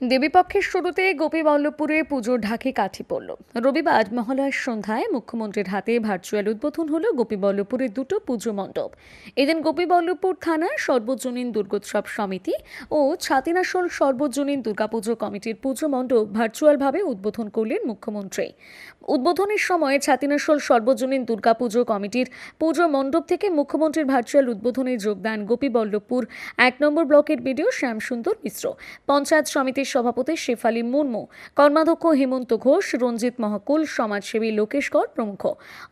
দেবীপক্ষের শুরুতে গোপীবল্লভপুরে পুজোর ঢাকে কাঠি পড়ল। রবিবার মহালয়ার সন্ধ্যায় মুখ্যমন্ত্রীর হাতে ভার্চুয়াল উদ্বোধন হল গোপীবল্লভপুরের দুটো পুজো মণ্ডপ। এদিন গোপীবল্লভপুর থানার সর্বজনীন দুর্গোৎসব সমিতি ও ছাতিনাসল সর্বজনীন দুর্গাপুজো কমিটির পুজো মণ্ডপ ভার্চুয়ালভাবে উদ্বোধন করলেন মুখ্যমন্ত্রী। উদ্বোধনের সময় ছাতিনাসল সর্বজনীন দুর্গাপুজো কমিটির পুজো মণ্ডপ থেকে মুখ্যমন্ত্রীর ভার্চুয়াল উদ্বোধনে যোগদান গোপীবল্লভপুর এক নম্বর ব্লকের বিডিও শ্যামসুন্দর মিশ্র। পঞ্চায়েত সমিতির সভাপতি শেফালি মুর্মু, কর্মাধ্যক্ষ হেমন্ত ঘোষ, রঞ্জিত মহাকুল, সমাজসেবী লোকেশ কর প্রমুখ।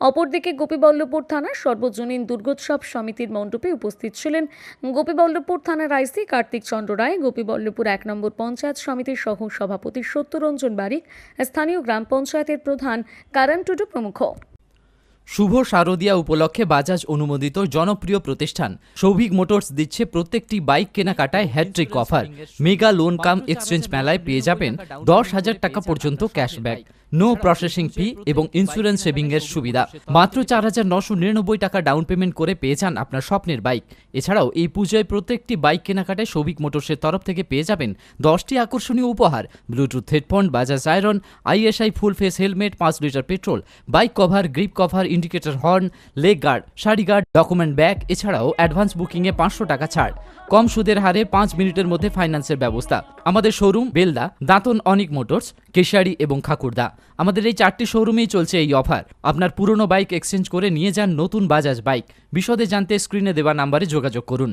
অপরদিকে গোপীবল্লভপুর থানার সর্বজনীন দুর্গোৎসব সমিতির মণ্ডপে উপস্থিত ছিলেন গোপীবল্লভপুর থানার আইসি কার্তিক চন্দ্র রায়, গোপীবল্লভপুর এক নম্বর পঞ্চায়েত সমিতির সহ সভাপতি সত্যরঞ্জন বারিক, স্থানীয় গ্রাম পঞ্চায়েতের প্রধান কারণ টুডু প্রমুখ। শুভ শারদিয়া উপলক্ষে বাজাজ অনুমোদিত জনপ্রিয় প্রতিষ্ঠান। সৌভিক মোটরস দিচ্ছে প্রত্যেকটি বাইক কেনাকাটায় hattrick offer mega loan cum exchange মেলায় পেয়ে যাবেন দশ হাজার টাকা পর্যন্ত ক্যাশব্যাক। নো প্রসেসিং ফি এবং ইন্স্যুরেন্স সেভিং এর সুবিধা। মাত্র চার হাজার নশো নিরানব্বই টাকা ডাউন পেমেন্ট করে পেয়ে যান আপনার স্বপ্নের বাইক। এছাড়াও এই পুজোয় প্রত্যেকটি বাইক কেনাকাটায় সৌভিক মোটরসের তরফ থেকে পেয়ে যাবেন দশটি আকর্ষণীয় উপহার। Bluetooth headphone Bajaj iron ISI full face helmet পাঁচ litre petrol bike cover grip cover indicator horn leg guard sari guard document bag এছাড়াও অ্যাডভান্স বুকিংয়ে পাঁচশো টাকা ছাড়। কম সুদের হারে পাঁচ মিনিটের মধ্যে ফাইন্যান্সের ব্যবস্থা। আমাদের শোরুম বেলদা, দাঁতন অনিক মোটরস, কেশারি এবং খাকুরদা। আমাদের এই চারটি শোরুমেই চলছে এই অফার আপনার পুরনো বাইক এক্সচেঞ্জ করে নিয়ে যান নতুন বাজাজ বাইক বিশদে জানতে স্ক্রিনে দেওয়া নাম্বারে যোগাযোগ করুন।